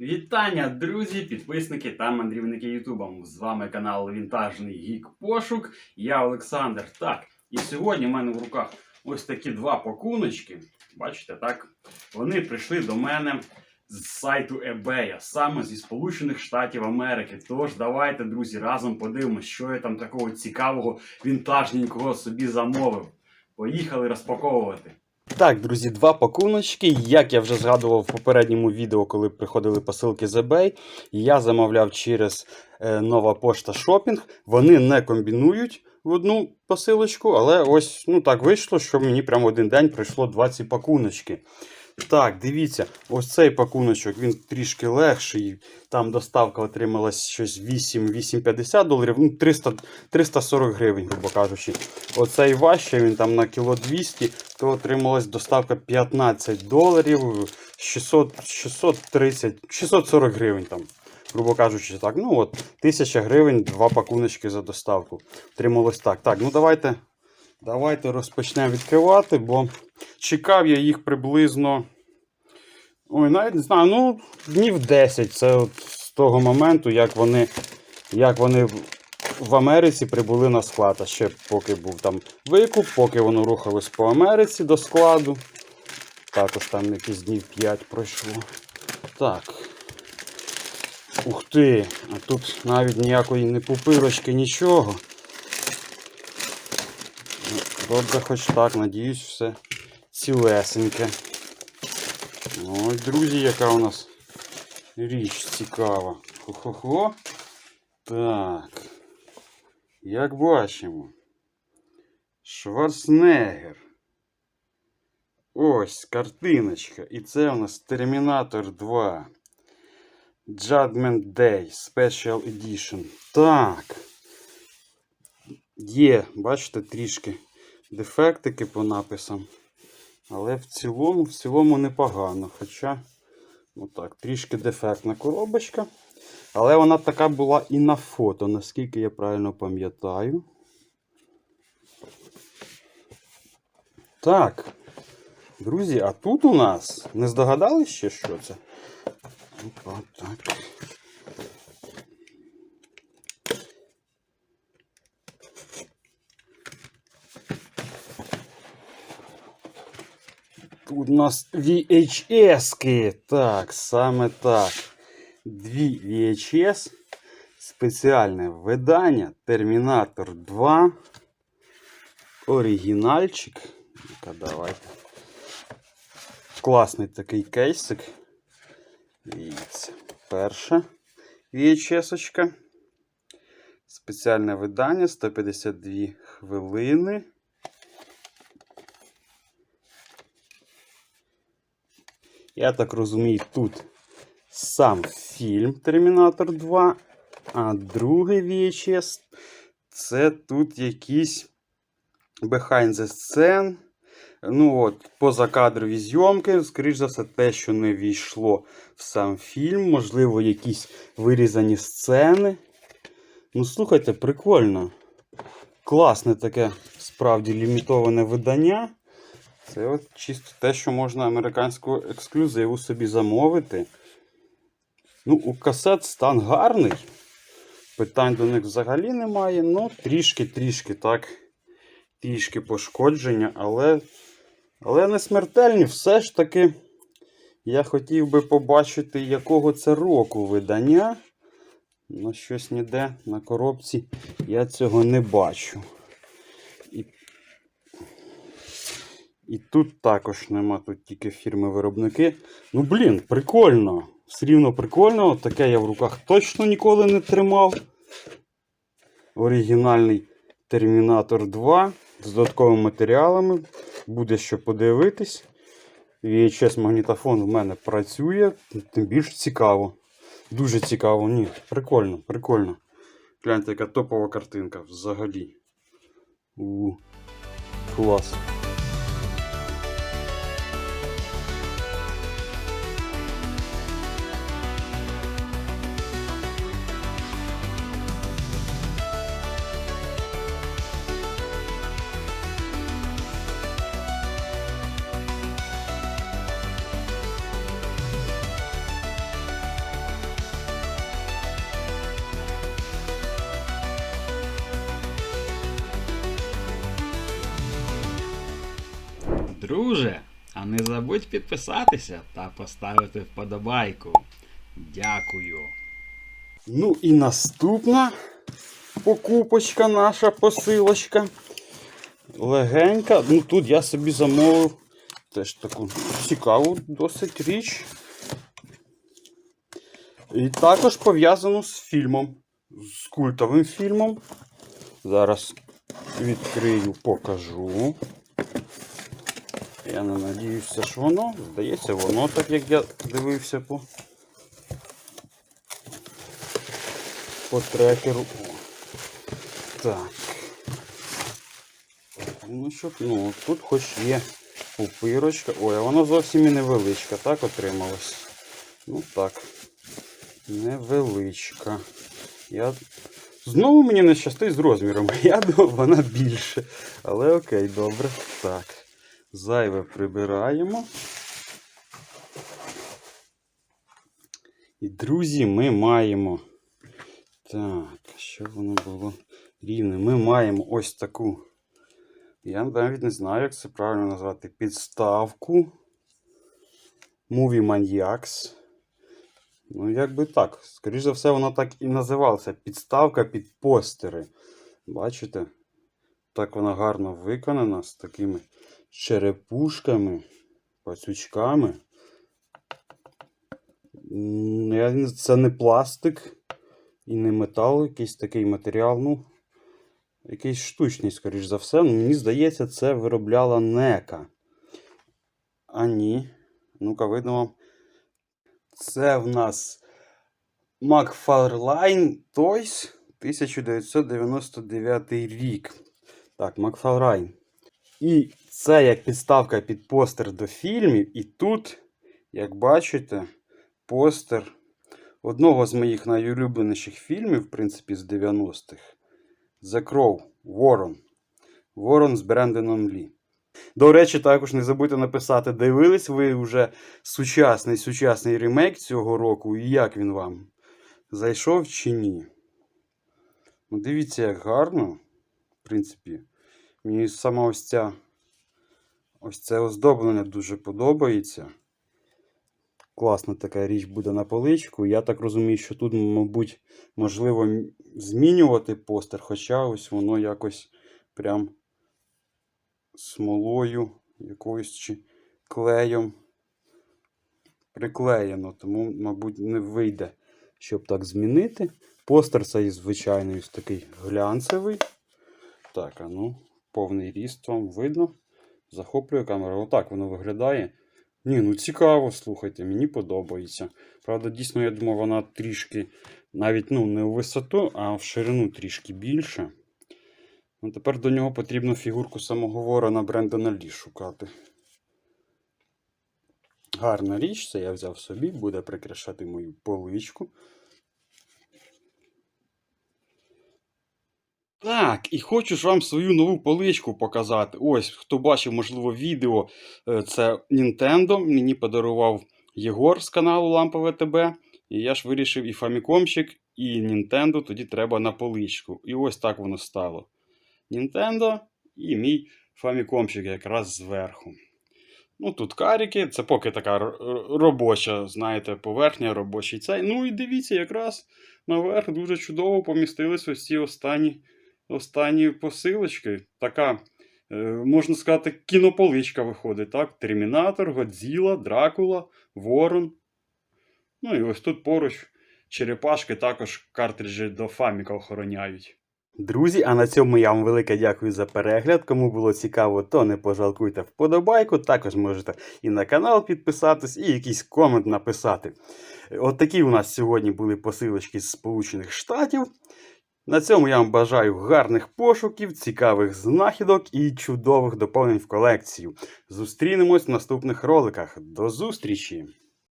Вітання, друзі, підписники та мандрівники Ютуба. З вами канал Вінтажний Гік Пошук. Я Олександр. Так, і сьогодні в мене в руках ось такі два пакуночки. Бачите, так? Вони прийшли до мене з сайту eBay, саме зі Сполучених Штатів Америки. Тож давайте, друзі, разом подивимося, що я там такого цікавого вінтажненького собі замовив. Поїхали розпаковувати. Так, друзі, два пакуночки. Як я вже згадував в попередньому відео, коли приходили посилки з eBay, я замовляв через е, нова пошта шопінг. Вони не комбінують в одну посилочку, але ось ну так вийшло, що мені прямо один день прийшло 20 пакуночки. Так, дивіться, ось цей пакуночок, він трішки легший. Там доставка отрималась щось 8-8,50 доларів, ну 300, 340 гривень, грубо кажучи. Оцей важче, він там на кіло 200, то отрималась доставка 15 доларів, 600, 630, 640 гривень там. Грубо кажучи, так. Ну от, 1000 гривень, два пакуночки за доставку. Отрималось так. Так, ну давайте, давайте розпочнемо відкривати, бо чекав я їх приблизно. Ой, навіть не знаю, ну, днів 10. Це от з того моменту, як вони, як вони в- Америці прибули на склад. А ще поки був там викуп, поки воно рухалось по Америці до складу. Також там якісь днів 5 пройшло. Так. Ух ти! А тут навіть ніякої не пупирочки, нічого. Ну, Добре, хоч так, надіюсь, все цілесеньке. Ой, друзі, яка у нас річ цікава. Хо-хо-хо. Так. Як бачимо. Шварценеггер. Ось картиночка. І це у нас Термінатор 2. Judgment Day Special Edition. Так. Є, бачите, трішки дефектики по написам. Але в цілому, в цілому непогано. Хоча, ну так, трішки дефектна коробочка. Але вона така була і на фото, наскільки я правильно пам'ятаю. Так. Друзі, а тут у нас не здогадались ще, що це? Опа, так. Тут у нас VHS-ки. Так, саме так. Дві VHS. Спеціальне видання. Термінатор 2. Оригінальчик. Ну-ка, давайте. Класний такий кейсик. Дивіться. Перша VHS-очка. Спеціальне видання 152 хвилини. Я так розумію, тут сам фільм Термінатор 2, а другий VHS це тут якісь behind the scene. Ну от, позакадрові зйомки, скоріш за все, те, що не війшло в сам фільм, можливо, якісь вирізані сцени. Ну, слухайте, прикольно. Класне таке справді лімітоване видання. Це от чисто те, що можна американського ексклюзиву собі замовити. Ну, у касет стан гарний. Питань до них взагалі немає. Ну, трішки-трішки так. Трішки пошкодження, але, але не смертельні. Все ж таки, я хотів би побачити, якого це року видання. Ну, щось ніде на коробці я цього не бачу. І тут також нема, тут тільки фірми-виробники. Ну, блін, прикольно. Все рівно прикольно. Таке я в руках точно ніколи не тримав. Оригінальний Термінатор 2 з додатковими матеріалами. Буде що подивитись. VHS магнітофон в мене працює, тим більш цікаво. Дуже цікаво, ні. Прикольно, прикольно. Гляньте, яка топова картинка взагалі. У, клас. Друже, а не забудь підписатися та поставити вподобайку. Дякую. Ну і наступна покупочка наша посилочка. Легенька. Ну тут я собі замовив теж таку цікаву досить річ. І також пов'язану з фільмом, з культовим фільмом. Зараз відкрию, покажу. Я не надіюся, що воно. Здається, воно так, як я дивився по, по трекеру. Так. Ну, щоб, ну, тут хоч є пупирочка. Ой, а воно зовсім і невеличка, так отрималось. Ну так. Невеличка. Я... Знову мені не щастить з розміром. Я думав, вона більше. Але окей, добре. Так. Зайве прибираємо. І, друзі, ми маємо. Так, що воно було рівне? Ми маємо ось таку. Я навіть не знаю, як це правильно назвати. Підставку. Movie Maniacs. Ну, як би так. Скоріше за все, вона так і називалася. Підставка під постери. Бачите? Так вона гарно виконана з такими черепушками, пацючками. Це не пластик і не метал, якийсь такий матеріал. Ну, якийсь штучний, скоріш за все. Ну, Мені здається, це виробляла нека. А ні. Ну-ка, видно вам. Це в нас McFarlane Toys 1999 рік. Так, McFarlane. І це як підставка під постер до фільмів. І тут, як бачите, постер одного з моїх найулюбленіших фільмів, в принципі, з 90-х. The Crow, Ворон. Ворон з Брендоном Лі. До речі, також не забудьте написати, дивились ви вже сучасний сучасний ремейк цього року, і як він вам? Зайшов чи ні? Ну, дивіться, як гарно. В принципі, мені сама ось ця ось це оздоблення дуже подобається. Класна така річ буде на поличку. Я так розумію, що тут, мабуть, можливо змінювати постер, хоча ось воно якось прям смолою якоюсь чи клеєм приклеєно, тому, мабуть, не вийде, щоб так змінити. Постер цей звичайний ось такий глянцевий. Так, а ну, повний ріст вам видно. Захоплює камеру. Отак воно виглядає. Ні, ну цікаво, слухайте, мені подобається. Правда, дійсно, я думав, вона трішки навіть ну, не у висоту, а в ширину трішки більше. Ну, тепер до нього потрібно фігурку самого ворона Брендона Лі шукати. Гарна річ, це я взяв собі, буде прикрашати мою поличку. Так, і хочу ж вам свою нову поличку показати. Ось, хто бачив, можливо, відео, е, це Nintendo. Мені подарував Єгор з каналу Лампове ТБ. І я ж вирішив і Famicomчик, і Nintendo тоді треба на поличку. І ось так воно стало. Nintendo і мій Famicomчик якраз зверху. Ну, тут каріки, це поки така робоча, знаєте, поверхня, робочий цей. Ну і дивіться, якраз наверх дуже чудово помістились ось ці останні, останні посилочки. Така, е, можна сказати, кінополичка виходить, так? Термінатор, Годзіла, Дракула, Ворон. Ну і ось тут поруч черепашки також картриджі до Фаміка охороняють. Друзі, а на цьому я вам велике дякую за перегляд. Кому було цікаво, то не пожалкуйте вподобайку. Також можете і на канал підписатись, і якийсь комент написати. От такі у нас сьогодні були посилочки з Сполучених Штатів. На цьому я вам бажаю гарних пошуків, цікавих знахідок і чудових доповнень в колекцію. Зустрінемось в наступних роликах. До зустрічі!